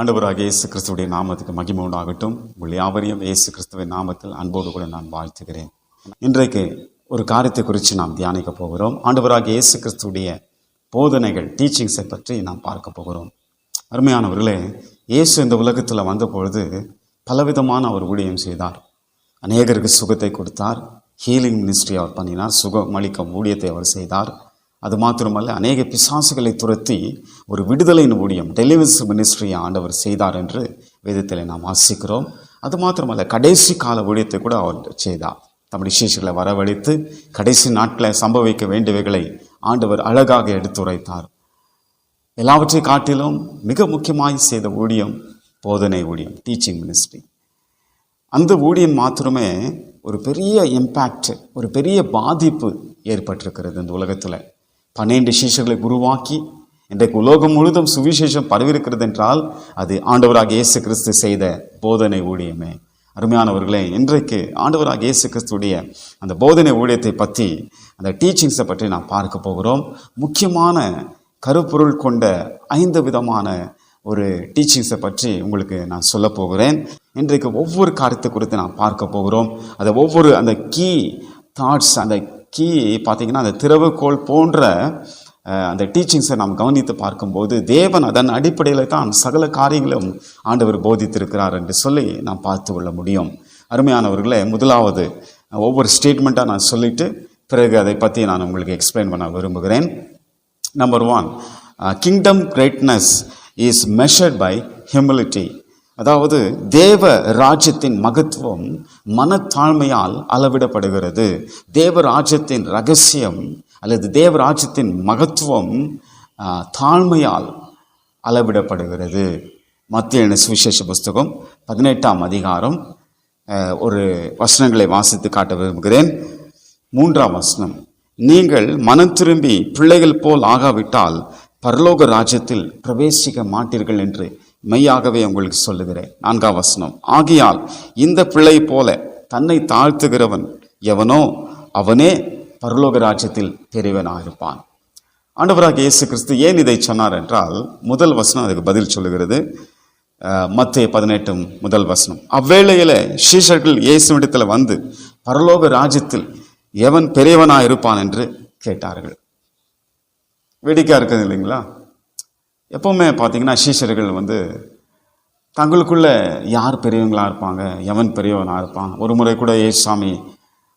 ஆண்டவராக இயேசு கிறிஸ்துடைய நாமத்துக்கு மகிமை உண்டாகட்டும். உங்கள் யாவரையும் இயேசு கிறிஸ்துவின் நாமத்தில் அன்போடு கூட நான் வாழ்த்துகிறேன். இன்றைக்கு ஒரு காரியத்தை குறித்து நாம் தியானிக்க போகிறோம். ஆண்டவராக இயேசு கிறிஸ்துடைய போதனைகள் டீச்சிங்ஸை பற்றி நாம் பார்க்க போகிறோம். அருமையானவர்களே இயேசு இந்த உலகத்தில் வந்த பொழுது பலவிதமான அவர் ஊழியம் செய்தார். அநேகருக்கு சுகத்தை கொடுத்தார். ஹீலிங் மினிஸ்ட்ரி அவர் பண்ணினார். சுகமளிக்கும் ஊழியத்தை அவர் செய்தார். அது மாத்திரமல்ல அநேக பிசாசுகளை துரத்தி ஒரு விடுதலையின் ஊழியம் டெலிவரிஸ் மினிஸ்ட்ரியை ஆண்டவர் செய்தார் என்று வேதத்தில் நாம் வாசிக்கிறோம். அது மாத்திரமல்ல கடைசி கால ஊழியத்தை கூட அவர் செய்தார். தம்முடைய சிஷியர்களை வரவழைத்து கடைசி நாட்களில் சம்பவிக்க வேண்டியவைகளை ஆண்டவர் அழகாக எடுத்துரைத்தார். எல்லாவற்றை காட்டிலும் மிக முக்கியமாய் செய்த ஊழியம் போதனை ஊழியம் டீச்சிங் மினிஸ்ட்ரி அந்த ஊழியம் மாத்திரமே ஒரு பெரிய இம்பேக்ட் ஒரு பெரிய பாதிப்பு ஏற்பட்டிருக்கிறது இந்த உலகத்தில். பன்னெண்டு சீஷர்களை உருவாக்கி இன்றைக்கு உலோகம் முழுதும் சுவிசேஷம் பரவிருக்கிறது என்றால் அது ஆண்டவராக இயேசு கிறிஸ்து செய்த போதனை ஊழியமே. அருமையானவர்களே இன்றைக்கு ஆண்டவராக இயேசு கிறிஸ்துடைய அந்த போதனை ஊழியத்தை பற்றி அந்த டீச்சிங்ஸை பற்றி நாம் பார்க்க போகிறோம். முக்கியமான கருப்பொருள் கொண்ட ஐந்து விதமான ஒரு டீச்சிங்ஸை பற்றி உங்களுக்கு நான் சொல்ல போகிறேன். இன்றைக்கு ஒவ்வொரு காரியத்தை குறித்து நான் பார்க்க போகிறோம். அதை ஒவ்வொரு அந்த கீ தாட்ஸ் அந்த கீ பார்த்தீங்கன்னா அந்த திறவுகோல் போன்ற அந்த டீச்சிங்ஸை நாம் கவனித்து பார்க்கும்போது தேவன் அதன் அடிப்படையில் தான் சகல காரியங்களும் ஆண்டவர் போதித்திருக்கிறார் என்று சொல்லி நாம் பார்த்து கொள்ள முடியும். அருமையானவர்களே முதலாவது ஒவ்வொரு ஸ்டேட்மெண்ட்டாக நான் சொல்லிட்டு பிறகு அதை பற்றி நான் உங்களுக்கு எக்ஸ்பிளைன் பண்ண விரும்புகிறேன். Number one kingdom greatness is measured by humility அதாவது தேவ ராஜ்யத்தின் மகத்துவம் மனத்தாழ்மையால் அளவிடப்படுகிறது. தேவ ராஜ்யத்தின் ரகசியம் அல்லது தேவ ராஜ்யத்தின் மகத்துவம் தாழ்மையால் அளவிடப்படுகிறது. மத்திய சுவிசேஷ புஸ்தகம் பதினெட்டாம் அதிகாரம் ஒரு வசனங்களை வாசித்து காட்ட விரும்புகிறேன். மூன்றாம் வசனம் நீங்கள் மனம் திரும்பி பிள்ளைகள் போல் ஆகாவிட்டால் பரலோக ராஜ்யத்தில் பிரவேசிக்க மாட்டீர்கள் என்று மெய்யாகவே உங்களுக்கு சொல்லுகிறேன். நான்காம் வசனம். ஆகையால் இந்த பிள்ளை போல தன்னை தாழ்த்துகிறவன் எவனோ அவனே பரலோக ராஜ்யத்தில் பெரியவனாயிருப்பான் ஆண்டவராக இயேசு கிறிஸ்து ஏன் இதை சொன்னார் என்றால் முதல் வசனம் அதுக்கு பதில் சொல்லுகிறது. மத்திய பதினெட்டும் முதல் வசனம். அவ்வேளையில் சீஷர்கள் இயேசுவிடத்தில் வந்து பரலோக ராஜ்யத்தில் எவன் பெரியவனாக இருப்பான் என்று கேட்டார்கள். வேடிக்கையாக இருக்குது இல்லைங்களா? எப்பவுமே பார்த்தீங்கன்னா சீஷர்கள் வந்து தங்களுக்குள்ள யார் பெரியவங்களாக இருப்பாங்க? எவன் பெரியவனாக இருப்பான்? ஒரு முறை கூட ஏசாமி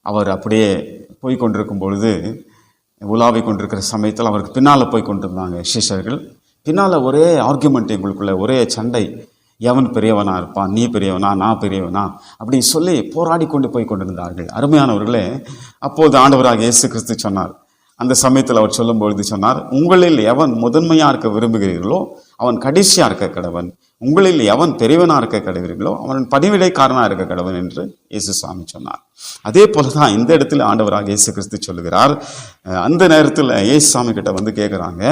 அவர் அப்படியே போய் கொண்டிருக்கும் பொழுது உலாவி கொண்டிருக்கிற சமயத்தில் அவருக்கு பின்னால் போய் கொண்டிருந்தாங்க சீஷர்கள். பின்னால் ஒரே ஆர்குமெண்ட் எங்களுக்குள்ள ஒரே சண்டை. எவன் பெரியவனாக இருப்பான்? நீ பெரியவனா? நான் பெரியவனா? அப்படி சொல்லி போராடி கொண்டு போய் கொண்டிருந்தார்கள். அருமையானவர்களே அப்போது ஆண்டவராக இயேசு கிறிஸ்து சொன்னார் அந்த சமயத்தில் அவர் சொல்லும் பொழுது சொன்னார் உங்களில் எவன் முதன்மையாக இருக்க விரும்புகிறீர்களோ அவன் கடைசியாக இருக்க கடவன். உங்களில் எவன் பெரியவனாக இருக்க கடவீர்களோ அவன் பணிவிடைக்காரனாக இருக்க கடவன் என்று இயேசு சாமி சொன்னார். அதே போல தான் இந்த இடத்துல ஆண்டவராக இயேசு கிறிஸ்து சொல்லுகிறார். அந்த நேரத்தில் இயேசு சாமி கிட்ட வந்து கேட்குறாங்க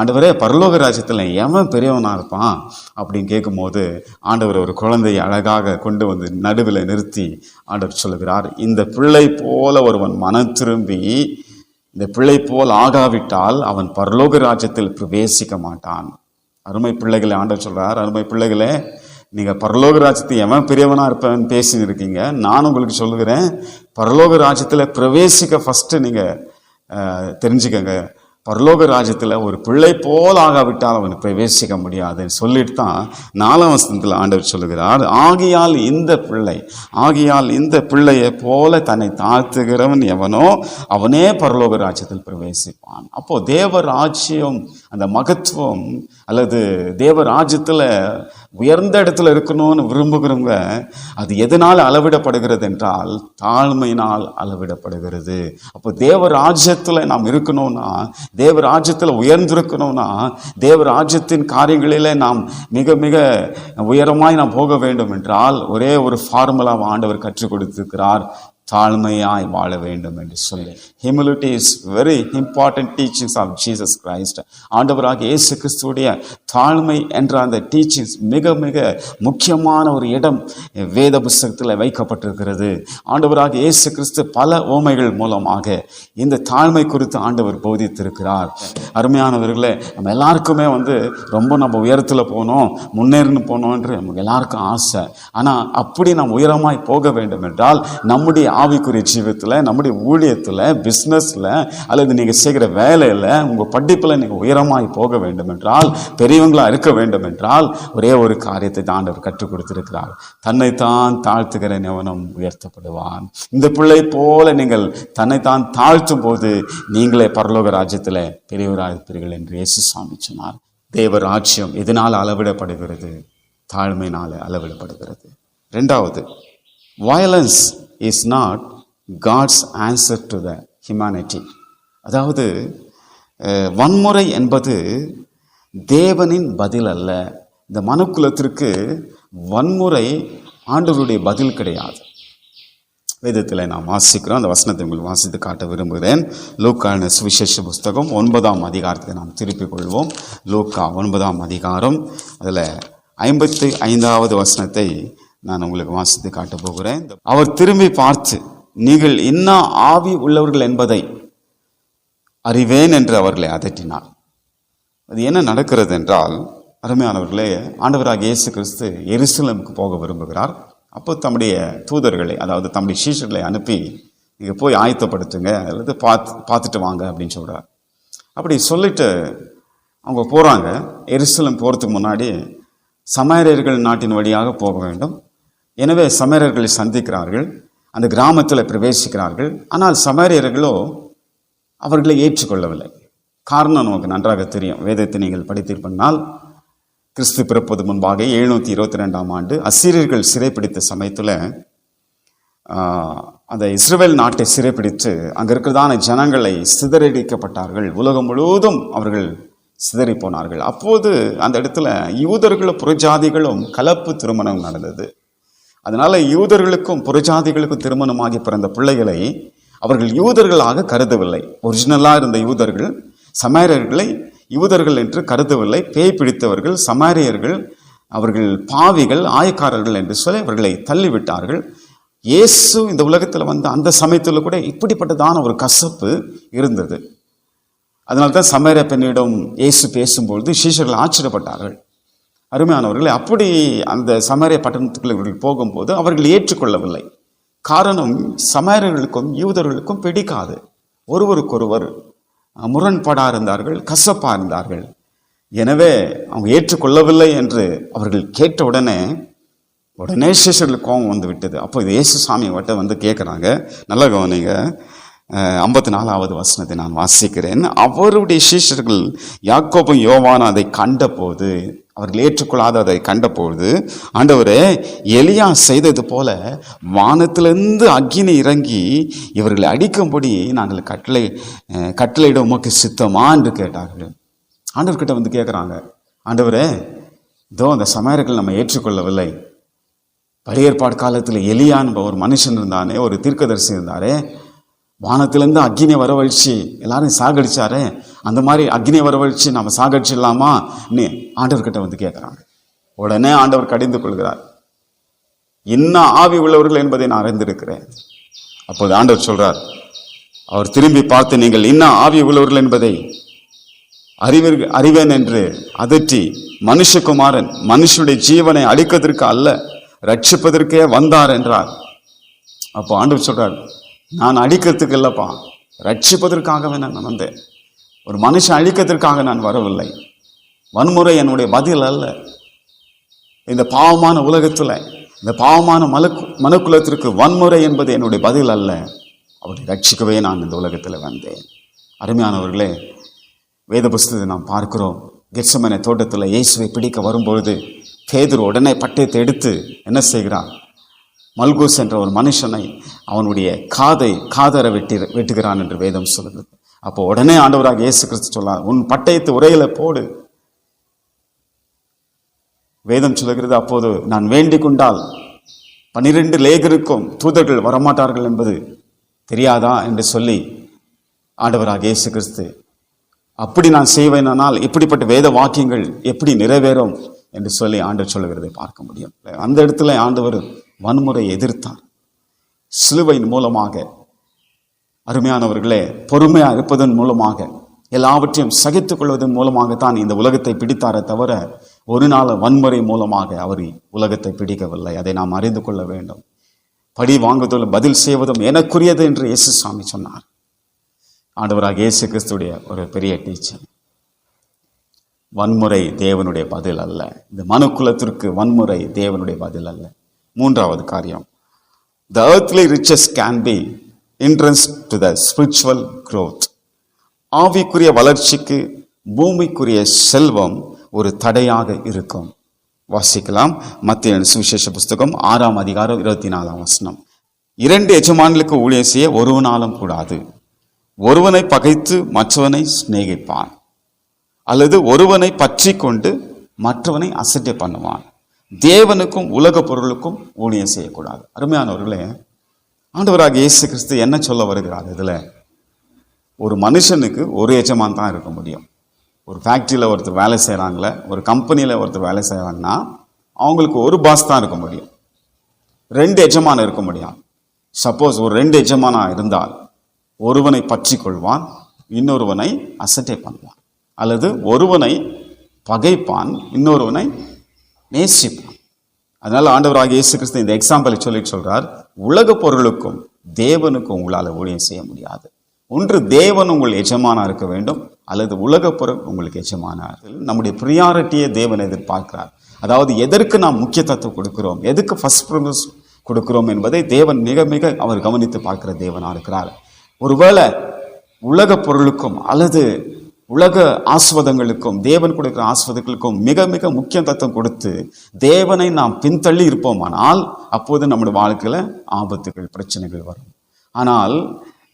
ஆண்டவரே பரலோக ராஜ்யத்தில் எவன் பெரியவனாக இருப்பான்? அப்படின்னு கேட்கும்போது ஆண்டவர் ஒரு குழந்தையை அழகாக கொண்டு வந்து நடுவில் நிறுத்தி ஆண்டவர் சொல்லுகிறார் இந்த பிள்ளை போல ஒருவன் மனம் திரும்பி இந்த பிள்ளை போல் ஆகாவிட்டால் அவன் பரலோக ராஜ்யத்தில் பிரவேசிக்க மாட்டான். அருமை பிள்ளைகளை ஆண்டவர் சொல்றார் அருமை பிள்ளைகளே நீங்க பரலோக ராஜ்யத்தை எவன் பெரியவனா இருப்பேன் பேசின்னு இருக்கீங்க? நான் உங்களுக்கு சொல்லுகிறேன் பரலோக ராஜ்யத்தில் பிரவேசிக்க ஃபர்ஸ்ட் நீங்க தெரிஞ்சுக்கங்க. பரலோக ராஜ்யத்தில் ஒரு பிள்ளை போல் ஆகாவிட்டால் அவன் பிரவேசிக்க முடியாதுன்னு சொல்லிட்டு தான் நாலாம் வசனத்தில் ஆண்டவர் சொல்லுகிறார் ஆகியால் இந்த பிள்ளை ஆகியால் இந்த பிள்ளையை போல தன்னை தாழ்த்துகிறவன் எவனோ அவனே பரலோக ராஜ்யத்தில் பிரவேசிப்பான். அப்போ தேவ ராஜ்யம் அந்த மகத்துவம் அல்லது தேவ ராஜ்யத்தில் உயர்ந்த இடத்துல இருக்கணும்னு விரும்புகிறவங்க அது எதனால் அளவிடப்படுகிறது என்றால் தாழ்மையினால் அளவிடப்படுகிறது. அப்போ தேவ ராஜ்யத்தில் நாம் இருக்கணும்னா தேவ ராஜ்யத்தில் உயர்ந்திருக்கணும்னா தேவ ராஜ்யத்தின் காரியங்களிலே நாம் மிக மிக உயரமாய் நாம் போக வேண்டும் என்றால் ஒரே ஒரு ஃபார்முலாவை ஆண்டவர் கற்றுக் கொடுத்திருக்கிறார். தாழ்மையாய் வாழ வேண்டும் என்று சொல்லி. Humility is very important teachings of Jesus Christ ஆண்டவராக இயேசு கிறிஸ்துடைய தாழ்மை என்ற அந்த டீச்சிங்ஸ் மிக மிக முக்கியமான ஒரு இடம் வேத புஸ்தகத்தில் வைக்கப்பட்டிருக்கிறது. ஆண்டவராக இயேசு கிறிஸ்து பல ஓமைகள் மூலமாக இந்த தாழ்மை குறித்து ஆண்டவர் போதித்திருக்கிறார். அருமையானவர்களே நம்ம எல்லாருக்குமே வந்து ரொம்ப நம்ம உயரத்தில் போகணும் முன்னேறணும் போகணுன்ற நமக்கு எல்லாருக்கும் ஆசை. ஆனால் அப்படி நாம் உயரமாய் போக வேண்டும் என்றால் நம்முடைய ஆவிக்குரிய ஜீவத்தில் நம்முடைய ஊழியத்தில் பிஸ்னஸில் அல்லது நீங்கள் செய்கிற வேலையில் உங்கள் படிப்பில் நீங்கள் உயரமாய் போக வேண்டும் என்றால் பெரியவங்களாக இருக்க வேண்டும் என்றால் ஒரே ஒரு காரியத்தை தான் ஆண்டவர் கற்றுக் கொடுத்திருக்கிறார். தன்னைத்தான் தாழ்த்துகிற நிவனம் உயர்த்தப்படுவான். இந்த பிள்ளை போல நீங்கள் தன்னைத்தான் தாழ்த்தும் போது நீங்களே பரலோக ராஜ்யத்தில் பெரியவராயிருப்பீர்கள் என்று இயேசு சாமி சொன்னார். தேவ ராஜ்யம் எதனால் அளவிடப்படுகிறது? தாழ்மையினால் அளவிடப்படுகிறது. ரெண்டாவது violence is not God's answer to the humanity அதாவது வன்முறை என்பது தேவனின் பதில் அல்ல. இந்த மனுக்குலத்திற்கு வன்முறை ஆண்டவருடைய பதில் கிடையாது. வேதத்தில் நான் வாசிக்கிறோம். அந்த வசனத்தை உங்களுக்கு வாசித்து காட்ட விரும்புகிறேன். லூக்கான சுவிசேஷ புஸ்தகம் ஒன்பதாம் அதிகாரத்தை நாம் திருப்பிக் கொள்வோம். லூக்கா ஒன்பதாம் அதிகாரம். அதில் ஐம்பத்தி ஐந்தாவது வசனத்தை நான் உங்களுக்கு வாசித்து காட்டப் போகிறேன். அவர் திரும்பி பார்த்து நீங்கள் என்ன ஆவி உள்ளவர்கள் என்பதை அறிவேன் என்று அவர்களை அதட்டினார். அது என்ன நடக்கிறது என்றால் அருமையானவர்களே ஆண்டவராக இயேசு கிறிஸ்து எருசலமுக்கு போக விரும்புகிறார். அப்போ தம்முடைய தூதர்களை அதாவது தம்முடைய சீஷர்களை அனுப்பி நீங்கள் போய் ஆயத்தப்படுத்துங்க அல்லது பார்த்து பார்த்துட்டு வாங்க அப்படின்னு சொல்கிறார் அப்படி சொல்லிட்டு அவங்க போகிறாங்க எருசலம் போகிறதுக்கு முன்னாடி சமாரியர்கள் நாட்டின் வழியாக போக வேண்டும். எனவே சமரர்களை சந்திக்கிறார்கள் அந்த கிராமத்தில் பிரவேசிக்கிறார்கள். ஆனால் சமரியர்களோ அவர்களை ஏற்றுக்கொள்ளவில்லை. காரணம் நமக்கு நன்றாக தெரியும். வேதத்தை நீங்கள் படித்திருப்பனால் கிறிஸ்து பிறப்பது முன்பாக எழுநூற்றி இருபத்தி ரெண்டாம் ஆண்டு அசிரியர்கள் சிறைப்பிடித்த சமயத்தில் அந்த இஸ்ரேல் நாட்டை சிறைப்பிடித்து அங்கே இருக்கிறதான ஜனங்களை சிதறடிக்கப்பட்டார்கள். உலகம் முழுவதும் அவர்கள் சிதறி போனார்கள். அப்போது அந்த இடத்துல யூதர்களும் புறஜாதிகளும் கலப்பு திருமணம் நடந்தது. அதனால் யூதர்களுக்கும் புறஜாதிகளுக்கும் திருமணமாகி பிறந்த பிள்ளைகளை அவர்கள் யூதர்களாக கருதவில்லை. ஒரிஜினலாக இருந்த யூதர்கள் சமாரியர்களை யூதர்கள் என்று கருதவில்லை. பேய் பிடித்தவர்கள் சமாரியர்கள் அவர்கள் பாவிகள் ஆயக்காரர்கள் என்று சொல்லி அவர்களை தள்ளிவிட்டார்கள். இயேசு இந்த உலகத்தில் வந்த அந்த சமயத்தில் கூட இப்படிப்பட்டதான ஒரு கசப்பு இருந்தது. அதனால்தான் சமேர பெண்ணிடம் இயேசு பேசும்பொழுது சீஷர்கள் ஆச்சரியப்பட்டார்கள். அருமையானவர்களே அப்படி அந்த சமேரிய பட்டணத்துக்குள்ள இவர்கள் போகும்போது அவர்கள் ஏற்றுக்கொள்ளவில்லை. காரணம் சமரர்களுக்கும் யூதர்களுக்கும் பிடிக்காது. ஒருவருக்கொருவர் முரண்பாடாக இருந்தார்கள் கசப்பாக இருந்தார்கள். எனவே அவங்க ஏற்றுக்கொள்ளவில்லை என்று அவர்கள் கேட்ட உடனே உடனே சிஷர்களுக்கு கோபம் வந்து விட்டது. அப்போ இது இயேசு சாமி வட்ட வந்து கேட்குறாங்க. நல்லா கவனிங்க. ஐம்பத்தி நாலாவது வசனத்தை நான் வாசிக்கிறேன். அவருடைய சீஷர்கள் யாக்கோபும் யோவானும் அதை கண்டபோது அவர்கள் ஏற்றுக்கொள்ளாத அதை கண்டபோது ஆண்டவரே எலியா செய்தது போல வானத்திலிருந்து அக்கினி இறங்கி இவர்களை அடிக்கும்படி நாங்கள் கட்டளை கட்டளையிட உமக்கு சித்தமா என்று கேட்டார்கள். ஆண்டவர்கிட்ட வந்து கேட்குறாங்க ஆண்டவரே இதோ அந்த சமையர்கள் நம்ம ஏற்றுக்கொள்ளவில்லை. பழைய ஏற்பாடு காலத்தில் எலியான் ஒரு மனுஷன் இருந்தானே ஒரு தீர்க்கதரிசி இருந்தாரே வானத்திலேருந்து அக்னியை வரவழிச்சு எல்லாரும் சாகடிச்சாரு அந்த மாதிரி அக்னியை வரவழிச்சு நம்ம சாகடிச்சிடலாமா? நீ ஆண்டவர்கிட்ட வந்து கேட்குறாங்க. உடனே ஆண்டவர் கடிந்து கொள்கிறார். என்ன ஆவி உள்ளவர்கள் என்பதை நான் அறிந்திருக்கிறேன். அப்போது ஆண்டவர் சொல்றார் அவர் திரும்பி பார்த்து நீங்கள் என்ன ஆவி உள்ளவர்கள் என்பதை அறிவர் அறிவேன் என்று அதட்டி மனுஷகுமாரன் மனுஷனுடைய ஜீவனை அழிப்பதற்கு அல்ல ரட்சிப்பதற்கே வந்தார் என்றார். அப்போ ஆண்டவர் சொல்றார் நான் அழிக்கிறதுக்கு இல்லைப்பா ரட்சிப்பதற்காகவே நான் வந்தேன். ஒரு மனுஷன் அழிக்கிறதுக்காக நான் வரவில்லை. வன்முறை என்னுடைய பதில் அல்ல. இந்த பாவமான உலகத்தில் இந்த பாவமான மலக்கு மனுக்குலத்திற்கு வன்முறை என்பது என்னுடைய பதில் அல்ல. அவரை ரட்சிக்கவே நான் இந்த உலகத்தில் வந்தேன். அருமையானவர்களே வேத புஸ்தத்தை நாம் பார்க்கிறோம். கெட்சமனை தோட்டத்தில் இயேசுவை பிடிக்க வரும்பொழுது பேதர் உடனே பட்டயத்தை எடுத்து என்ன செய்கிறான் மல்கூஸ் என்ற ஒரு மனுஷனை அவனுடைய காதை காதரை வெட்டி வெட்டுகிறான் என்று வேதம் சொல்லுகிறது. அப்போ உடனே ஆண்டவராக இயேசு கிறிஸ்து சொல்லார் உன் பட்டயத்தை உரையில போடு. வேதம் சொல்லுகிறது அப்போது நான் வேண்டிக் கொண்டால் பன்னிரெண்டு லேகருக்கும் தூதர்கள் வரமாட்டார்கள் என்பது தெரியாதா? என்று சொல்லி ஆண்டவராக இயேசு கிறிஸ்து அப்படி நான் செய்வேனானால் இப்படிப்பட்ட வேத வாக்கியங்கள் எப்படி நிறைவேறும்? என்று சொல்லி ஆண்டவர் சொல்லுகிறதை பார்க்க முடியும். அந்த இடத்துல ஆண்டவர் வன்முறை எதிர்த்தார் சிலுவையின் மூலமாக அருமையானவர்களே பொறுமையா இருப்பதன் மூலமாக எல்லாவற்றையும் சகித்துக் கொள்வதன் மூலமாகத்தான் இந்த உலகத்தை பிடித்தாரே தவிர ஒரு நாள் வன்முறை மூலமாக அவர் உலகத்தை பிடிக்கவில்லை. அதை நாம் அறிந்து கொள்ள வேண்டும். படி வாங்குவதும் பதில் செய்வதும் எனக்குரியது என்று இயேசு சாமி சொன்னார். ஆண்டவராக இயேசு கிறிஸ்துடைய ஒரு பெரிய டீச்சர். வன்முறை தேவனுடைய பதில் அல்ல. இந்த மனுக்குலத்திற்கு வன்முறை தேவனுடைய பதில் அல்ல. மூன்றாவது காரியம். The earthly riches can be entrance to the spiritual growth ஆவிக்குரிய வளர்ச்சிக்கு பூமிக்குரிய செல்வம் ஒரு தடையாக இருக்கும். வாசிக்கலாம் மத்திய சுவிசேஷ புஸ்தகம் ஆறாம் அதிகாரம் இருபத்தி நாலாம் வசனம். இரண்டு எஜமான்களுக்கு ஊழியம் செய்ய ஒருவனாலும் கூடாது. ஒருவனை பகைத்து மற்றவனை சிநேகிப்பான். அல்லது ஒருவனை பற்றி கொண்டு மற்றவனை அசட்டை பண்ணுவான். தேவனுக்கும் உலக பொருளுக்கும் ஊழியம் செய்யக்கூடாது. அருமையானவர்களே ஆண்டவராக இயேசு கிறிஸ்து என்ன சொல்ல வருகிறார் இதில்? ஒரு மனுஷனுக்கு ஒரு எஜமான் தான் இருக்க முடியும். ஒரு ஃபேக்ட்ரியில் ஒருத்தர் வேலை செய்கிறாங்களே ஒரு கம்பெனியில் ஒருத்தர் வேலை செய்கிறாங்கன்னா அவங்களுக்கு ஒரு பாஸ் தான் இருக்க முடியும். ரெண்டு எஜமான் இருக்க முடியும். சப்போஸ் ஒரு ரெண்டு எஜமானாக இருந்தால் ஒருவனை பற்றி கொள்வான் இன்னொருவனை அசட்டை பண்ணுவான். அல்லது ஒருவனை பகைப்பான் இன்னொருவனை நேசிப்பான் அதனால் ஆண்டவராக இயேசு கிறிஸ்து இந்த எக்ஸாம்பிளை சொல்லி சொல்கிறார் உலக பொருளுக்கும் தேவனுக்கும் உங்களால் ஊழியம் செய்ய முடியாது. ஒன்று தேவன் உங்கள் எஜமானாக இருக்க வேண்டும் அல்லது உலக பொருள் உங்களுக்கு எஜமானா நம்முடைய ப்ரியாரிட்டியை தேவன் எதிர்பார்க்கிறார். அதாவது எதற்கு நாம் முக்கியத்துவம் கொடுக்கிறோம்? எதுக்கு ஃபர்ஸ்ட் ப்ரிஃபரன்ஸ் கொடுக்கிறோம் என்பதை தேவன் மிக மிக அவர் கவனித்து பார்க்கிற தேவனாக இருக்கிறார். ஒருவேளை உலக பொருளுக்கும் அல்லது உலக ஆஸ்வதங்களுக்கும் தேவன் கொடுக்கிற ஆஸ்வதங்களுக்கும் மிக மிக முக்கியத்துவம் கொடுத்து தேவனை நாம் பின்தள்ளி இருப்போமானால் அப்போது நம்முடைய வாழ்க்கையில் ஆபத்துகள் பிரச்சனைகள் வரும். ஆனால்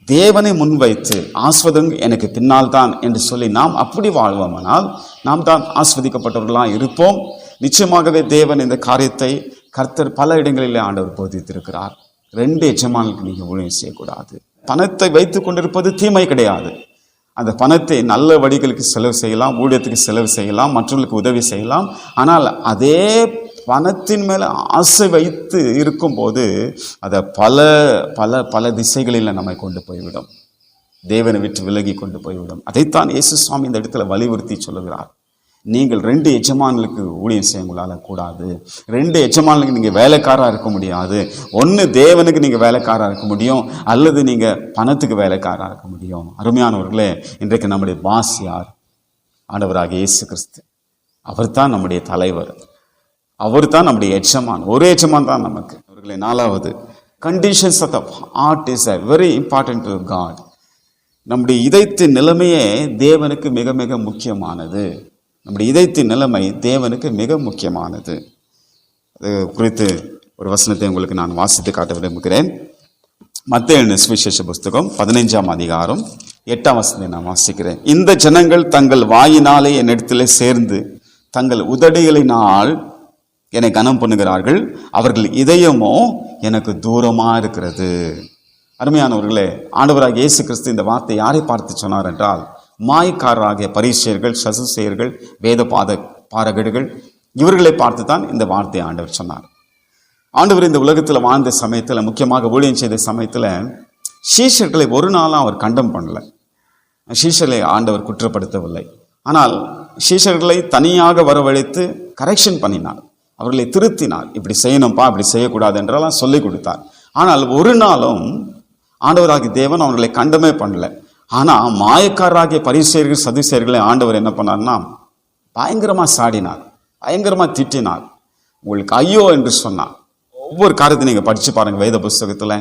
தேவனை முன்வைத்து ஆஸ்வதம் எனக்கு பின்னால் தான் என்று சொல்லி நாம் அப்படி வாழ்வோமானால் நாம் தான் ஆஸ்வதிக்கப்பட்டவர்களாக இருப்போம். நிச்சயமாகவே தேவன் இந்த காரியத்தை கர்த்தர் பல இடங்களிலே ஆண்டவர் போதித்திருக்கிறார். ரெண்டு எஜமானுக்கு நீங்கள் ஊழியம் செய்யக்கூடாது. பணத்தை வைத்துக் கொண்டிருப்பது தீமை கிடையாது. அந்த பணத்தை நல்ல வழிகளுக்கு செலவு செய்யலாம் ஊழியத்துக்கு செலவு செய்யலாம் மற்றவர்களுக்கு உதவி செய்யலாம். ஆனால் அதே பணத்தின் மேலே ஆசை வைத்து இருக்கும்போது அதை பல பல பல திசைகளில் நம்மை கொண்டு போய்விடும். தேவனை விட்டு விலகி கொண்டு போய்விடும். அதைத்தான் இயேசு சுவாமி இந்த இடத்துல வலியுறுத்தி சொல்லுகிறார். நீங்கள் ரெண்டு எஜமான்களுக்கு ஊழியம் செய்ய உங்களால் கூடாது. ரெண்டு எஜமான்களுக்கு நீங்கள் வேலைக்காராக இருக்க முடியாது. ஒன்று தேவனுக்கு நீங்கள் வேலைக்காராக இருக்க முடியும் அல்லது நீங்கள் பணத்துக்கு வேலைக்காராக இருக்க முடியும். அருமையானவர்களே இன்றைக்கு நம்முடைய பாஸ் யார்? ஆண்டவராக இயேசு கிறிஸ்து. அவர் தான் நம்முடைய தலைவர். அவர் தான் நம்முடைய எஜமான். ஒரு எஜமான் தான் நமக்கு. அவர்களே நாலாவது. Conditions of the heart is a very important to God நம்முடைய இதயத்தின் நிலைமையே தேவனுக்கு மிக மிக முக்கியமானது. நம்முடைய இதயத்தின் நிலைமை தேவனுக்கு மிக முக்கியமானது. அது குறித்து ஒரு வசனத்தை உங்களுக்கு நான் வாசித்து காட்ட விரும்புகிறேன். மத்திய சுவிசேஷ புஸ்தகம் பதினைஞ்சாம் அதிகாரம் எட்டாம் வசனத்தை நான் வாசிக்கிறேன். இந்த ஜனங்கள் தங்கள் வாயினாலே என்னிடத்திலே சேர்ந்து தங்கள் உதடுகளினால் என்னை கனம் பண்ணுகிறார்கள். அவர்கள் இதயமோ எனக்கு தூரமாக இருக்கிறது. அருமையானவர்களே ஆண்டவராக இயேசு கிறிஸ்து இந்த வார்த்தை யாரை பார்த்து சொன்னார் என்றால் மாய்க்காரராகிய பரிசெயர்கள் சசுசெயர்கள் வேத பாத பாரகடுகள் இவர்களை பார்த்து தான் இந்த வார்த்தையை ஆண்டவர் சொன்னார். ஆண்டவர் இந்த உலகத்தில் வாழ்ந்த சமயத்தில் முக்கியமாக ஊழியம் செய்த சமயத்தில் சீஷர்களை ஒரு நாளும் அவர் கண்டம் பண்ணல. சீஷர்களை ஆண்டவர் குற்றப்படுத்தவில்லை. ஆனால் சீஷர்களை தனியாக வரவழைத்து கரெக்ஷன் பண்ணினார். அவர்களை திருத்தினார். இப்படி செய்யணும்ப்பா இப்படி செய்யக்கூடாது என்றெல்லாம் சொல்லிக் கொடுத்தார். ஆனால் ஒரு நாளும் ஆண்டவராகிய தேவன் அவர்களை கண்டமே பண்ணல. ஆனால் மாயக்காரராகிய பரிசெயர்கள் சதுசேர்களை ஆண்டவர் என்ன பண்ணார்னா பயங்கரமாக சாடினார் பயங்கரமாக திட்டினார். உங்களுக்கு ஐயோ என்று சொன்னார். ஒவ்வொரு காரியத்தை நீங்கள் படித்து பாருங்கள் வேத புஸ்தகத்தில்.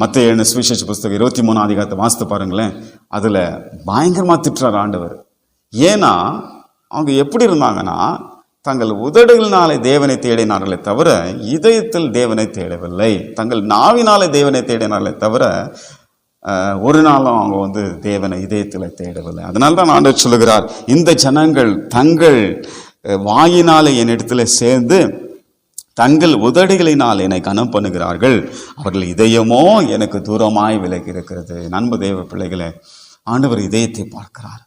மற்ற எழுந்த சுவிசேஷ புஸ்தகம் இருபத்தி மூணாம் அதிகாரத்தை வாசித்து பாருங்களேன். அதில் பயங்கரமாக திட்டுறார் ஆண்டவர். ஏன்னா அவங்க எப்படி இருந்தாங்கன்னா தங்கள் உதடுகளினாலே தேவனை தேடினார்களே தவிர இதயத்தில் தேவனை தேடவில்லை. தங்கள் நாவினாலே தேவனை தேடினார்களே தவிர ஒரு நாளும் அவங்க வந்து தேவனை இதயத்தில் தேடவில்லை. அதனால தான் ஆண்டவர் சொல்லுகிறார் இந்த ஜனங்கள் தங்கள் வாயினால் வாயினாலே என்னிடத்துல சேர்ந்து தங்கள் உதடுகளினால் என்னை கனம் பண்ணுகிறார்கள். அவர்கள் இதயமோ எனக்கு தூரமாய் விலகி இருக்கிறது நண்பு தேவ பிள்ளைகளை ஆண்டவர் இதயத்தை பார்க்கிறார்.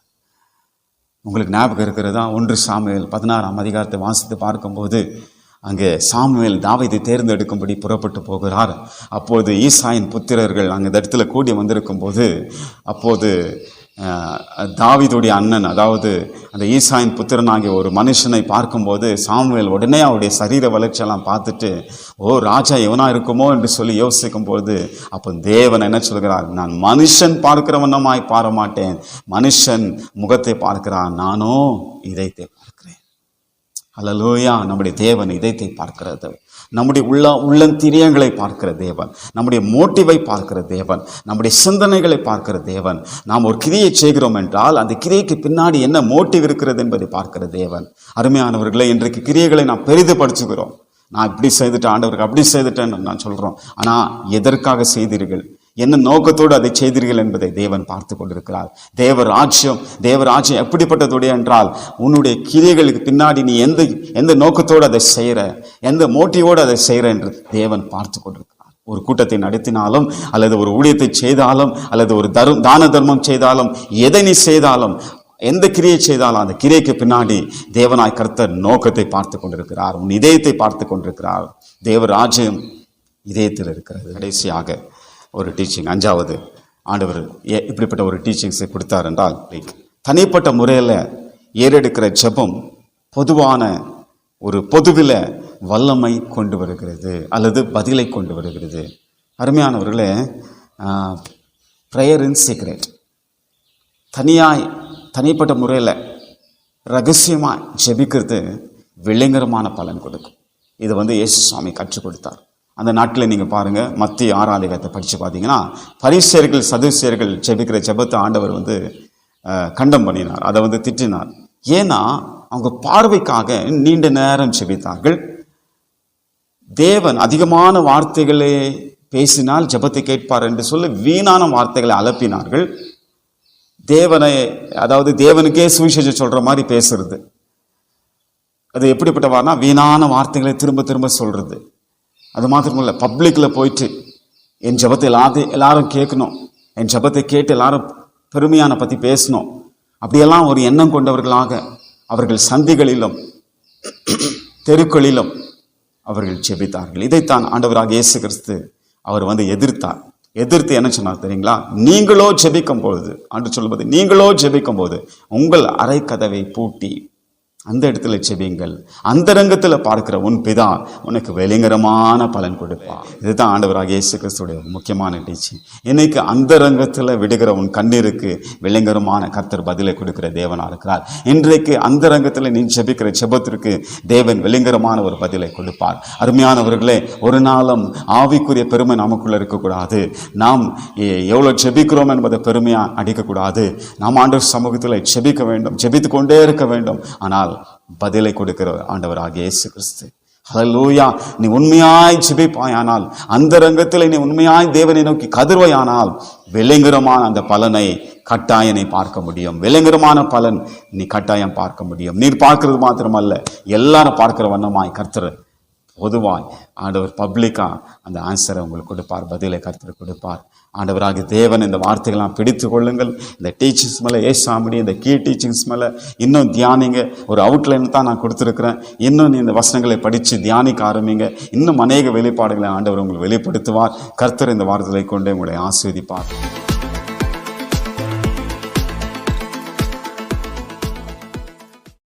உங்களுக்கு ஞாபகம் இருக்கிறதா? ஒன்று சாமியல் பதினாறாம் அதிகாரத்தை வாசித்து பார்க்கும்போது அங்கே சாமுவேல் தாவீதை தேர்ந்தெடுக்கும்படி புறப்பட்டு போகிறார். அப்போது ஈசாயின் புத்திரர்கள் அங்கே இந்த இடத்துல கூடி வந்திருக்கும் போது அப்போது தாவிதுடைய அண்ணன் அதாவது அந்த ஈசாயின் புத்திரனாகிய ஒரு மனுஷனை பார்க்கும்போது சாமுவேல் உடனே அவருடைய சரீர வளர்ச்சியெல்லாம் பார்த்துட்டு ஓ ராஜா எவனாக இருக்குமோ? என்று சொல்லி யோசிக்கும் பொழுது அப்போ தேவன் என்ன சொல்கிறார்? நான் மனுஷன் பார்க்கிறவனமாய் பாரமாட்டேன். மனுஷன் முகத்தை பார்க்கிறான். நானோ இதயத்தை பார்க்கிறேன். அலலோயா நம்முடைய தேவன் இதயத்தை பார்க்கிற தேவன். நம்முடைய உள்ள உள்ளந்திரியங்களை பார்க்கிற தேவன். நம்முடைய மோட்டிவை பார்க்கிற தேவன். நம்முடைய சிந்தனைகளை பார்க்கிற தேவன். நாம் ஒரு கிரியை செய்கிறோம் என்றால் அந்த கிரியைக்கு பின்னாடி என்ன மோட்டிவ் இருக்கிறது என்பதை பார்க்கிற தேவன். அருமையானவர்களை இன்றைக்கு கிரியைகளை நாம் பெரிதுபடுத்துகிறோம். நான் இப்படி செய்துட்டேன் ஆண்டவருக்கு அப்படி செய்துட்டேன்னு நான் சொல்கிறோம் ஆனால் எதற்காக செய்தீர்கள்? என்ன நோக்கத்தோடு அதை செய்தீர்கள் என்பதை தேவன் பார்த்து கொண்டிருக்கிறார். தேவ ராஜ்யம் தேவ ராஜ்யம் எப்படிப்பட்டதுடைய என்றால் உன்னுடைய கிரியைகளுக்கு பின்னாடி நீ எந்த எந்த நோக்கத்தோடு அதை செய்கிற எந்த மோட்டிவோடு அதை செய்கிற என்று தேவன் பார்த்து கொண்டிருக்கிறார். ஒரு கூட்டத்தை நடத்தினாலும் அல்லது ஒரு ஊழியத்தை செய்தாலும் அல்லது ஒரு தரும் தான தர்மம் செய்தாலும் எதை நீ செய்தாலும் எந்த கிரியை செய்தாலும் அந்த கிரியைக்கு பின்னாடி தேவனாய் கர்த்தர் நோக்கத்தை பார்த்து கொண்டிருக்கிறார். உன் இதயத்தை பார்த்து கொண்டிருக்கிறார். தேவ ராஜ்யம் இதயத்தில் இருக்கிறது. கடைசியாக ஒரு டீச்சிங் அஞ்சாவது ஆண்டவர் ஏ- இப்படிப்பட்ட ஒரு டீச்சிங்ஸை கொடுத்தார் என்றால் தனிப்பட்ட முறையில் ஏறெடுக்கிற ஜெபம் பொதுவான ஒரு பொதுவில் வல்லமை கொண்டு வருகிறது அல்லது பதிலை கொண்டு வருகிறது. அருமையானவர்களே ப்ரேயர் இன் சீக்ரெட் தனியாய் தனிப்பட்ட முறையில் ரகசியமாக ஜெபிக்கிறது விளைங்கரமான பலன் கொடுக்கும். இது வந்து இயேசு சுவாமி கற்றுக் கொடுத்தார். அந்த நாட்டில் நீங்கள் பாருங்கள் மத்திய ஆராதிகத்தை படித்து பார்த்தீங்கன்னா பரிசேர்கள் சதுசியர்கள் ஜெபிக்கிற ஜெபத்தை ஆண்டவர் வந்து கண்டம் பண்ணினார். அதை வந்து திட்டினார். ஏன்னா அவங்க பார்வைக்காக நீண்ட நேரம் ஜெபித்தார்கள். தேவன் அதிகமான வார்த்தைகளை பேசினால் ஜபத்தை கேட்பார் என்று சொல்லி வீணான வார்த்தைகளை அலப்பினார்கள். தேவனை அதாவது தேவனுக்கே சுவிசேஷம் சொல்கிற மாதிரி பேசுறது. அது எப்படிப்பட்டவார்னா வீணான வார்த்தைகளை திரும்ப திரும்ப சொல்கிறது அது மாத்திரமில்ல பப்ளிக்கில் போயிட்டு என் ஜபத்தை எல்லாத்தையும் எல்லாரும் கேட்கணும். என் ஜெபத்தை கேட்டு எல்லாரும் பெருமையான பற்றி பேசணும். அப்படியெல்லாம் ஒரு எண்ணம் கொண்டவர்களாக அவர்கள் சந்திகளிலும் தெருக்களிலும் அவர்கள் ஜெபித்தார்கள். இதைத்தான் ஆண்டவராக இயேசு கிறிஸ்து அவர் வந்து எதிர்த்தார். எதிர்த்து என்ன சொன்னார் தெரியுங்களா? நீங்களோ ஜெபிக்கும் பொழுது ஆண்டு சொல்லும்போது நீங்களோ ஜெபிக்கும் போது உங்கள் அறை கதவை பூட்டி அந்த இடத்துல செபிங்கள் அந்தரங்கத்தில் பார்க்கிற உன் பிதா உனக்கு வெளிங்கரமான பலன் கொடுப்பான் இதுதான் ஆண்டவராக இயேசு கிறிஸ்துடைய முக்கியமான டீச்சி இன்னைக்கு அந்தரங்கத்தில் விடுகிற உன் கண்ணீருக்கு வெளிங்கரமான கர்த்தர் பதிலை கொடுக்கிற தேவனாக இருக்கிறார். இன்றைக்கு அந்தரங்கத்தில் நீ ஜெபிக்கிற செபத்திற்கு தேவன் வெளிங்கரமான ஒரு பதிலை கொடுப்பார். அருமையானவர்களே ஒரு நாளும் ஆவிக்குரிய பெருமை நமக்குள்ளே இருக்கக்கூடாது. நாம் எவ்வளோ செபிக்கிறோம் என்பதை பெருமையாக அடிக்கக்கூடாது. நாம் ஆண்டவர் சமூகத்தில் செபிக்க வேண்டும் ஜெபித்து கொண்டே இருக்க வேண்டும். ஆனால் பதிலை கொடுக்கிற ஆண்டவராகிய இயேசு கிறிஸ்து. ஹலலூயா நீ உண்மையாய் ஜெபிப்பாயானால் அந்த ரங்கத்தில் நீ உண்மையாய் தேவனை நோக்கி கதிர்வையானால் விளைங்குறமான அந்த பலனை கட்டாயம் நீ பார்க்க முடியும். விளைங்குறமான பலன் நீ கட்டாயம் பார்க்க முடியும். நீர் பார்க்கறது மாத்திரமல்ல எல்லாரும் பார்க்கிற வண்ணமாய் கர்த்தர் பொதுவாய். ஆண்டவர் பப்ளிக்காக அந்த ஆன்சரை உங்களுக்கு கொடுப்பார் பதிலை கருத்து கொடுப்பார். ஆண்டவராக தேவன் இந்த வார்த்தைகள்லாம் பிடித்து கொள்ளுங்கள். இந்த டீச்சிங்ஸ் மேலே ஏசாமடி இந்த கீ டீச்சிங்ஸ் மேலே இன்னும் தியானிங்க. ஒரு அவுட்லைன் தான் நான் கொடுத்துருக்குறேன். இன்னும் நீ இந்த வசனங்களை படித்து தியானிக்க ஆரம்பிங்க. இன்னும் அநேக வெளிப்பாடுகளை ஆண்டவர் உங்களுக்கு வெளிப்படுத்துவார். கர்த்தர் இந்த வார்த்தைகளை கொண்டு உங்களை ஆஸ்வதிப்பார்